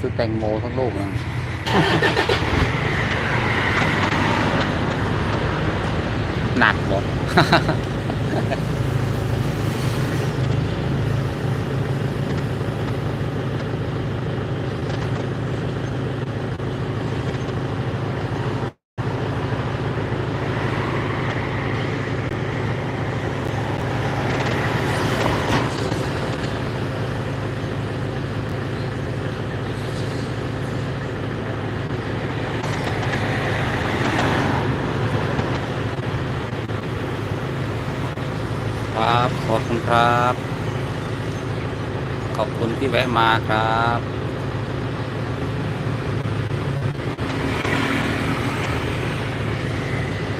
ซื้อแตงโมทั้งลูกนะหนักหมด ครับ ขอบคุณครับ ขอบคุณที่แวะมาครับ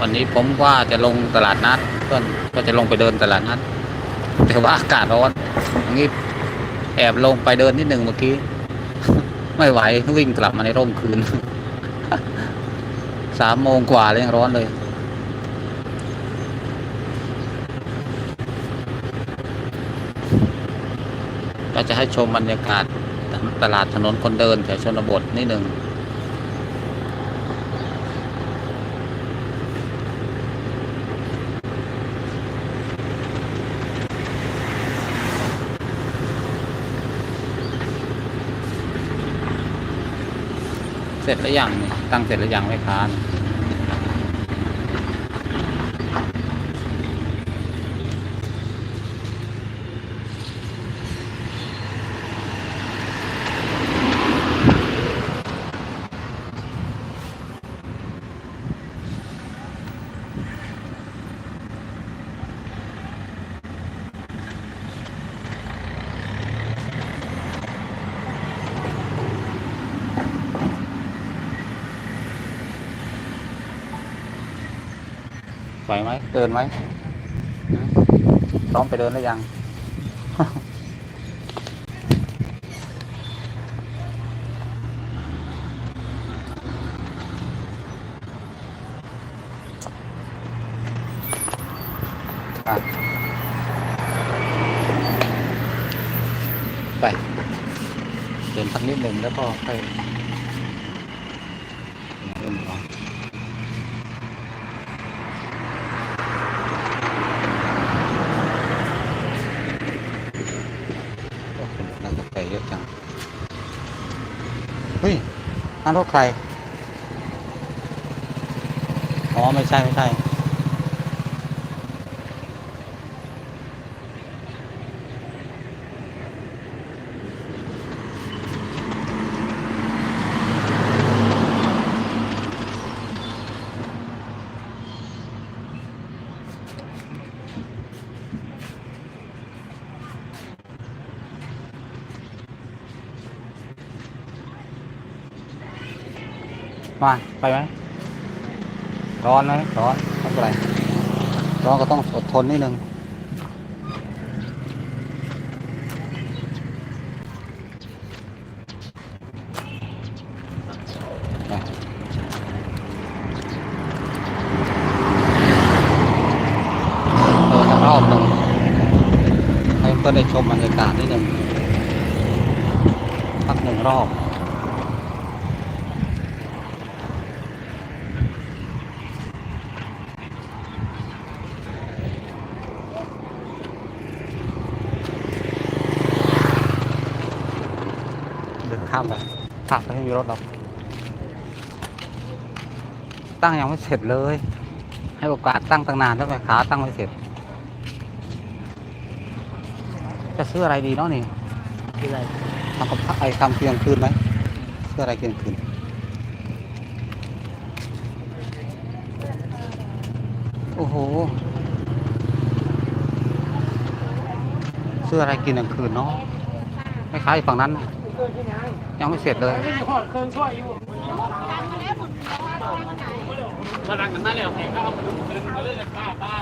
วันนี้ผมว่าจะลงตลาดนัดเพื่อนก็จะลงไปเดินตลาดนัด แต่ว่าอากาศร้อนงนี้แอบลงไปเดินนิดหนึ่งเมื่อกี้ ไม่ไหววิ่งกลับมาในร่มคืนสามโมงกว่าเลยยังร้อนเลย ก็จะให้ชมบรรยากาศตลาดถนนคนเดินแถวชนบทนิดหนึ่งเสร็จแล้วยังนี่ตั้งเสร็จแล้วยังไม่ค้า ไหวไหมเดินไหมพร้อมไปเดินแล้วยัง ไป เดินสักนิดหนึ่งแล้วก็ค่อยเดินต่อโอ้โหร้านกาแฟเยอะจัง เฮ้ย นั่นรถใคร อ๋อ ไม่ใช่ ไม่ใช่ มา ไปไหมร้อนไหมร้อนไม่เป็นไรร้อนก็ต้องอดทนนิดนึงไปเออสักรอบหนึ่งให้เพื่อนได้ชมบรรยากาศนิดนึงพักหนึ่งรอบามไปข้ามไม่มีรถหรอกตั้งยังไม่เสร็จเลย ให้โอกาสตั้งตั้งนานแล้วไปขาตั้งไม่เสร็จ จะซื้ออะไรดีเนาะนี่คืออะไรทำกับไอ้ทำเพียงคืนไหมซื้ออะไรเพียงคืนโอ้โหซื้ออะไรกินกลางคืนเนาะไม่ค้ายฝั่งนั้นนะ ยังไม่เสร็จเลยเครื่องช่วยอยู่มาดังกันนั่นเลยแข่งก็เอาไปดูคืนมาเล่นป้าป้า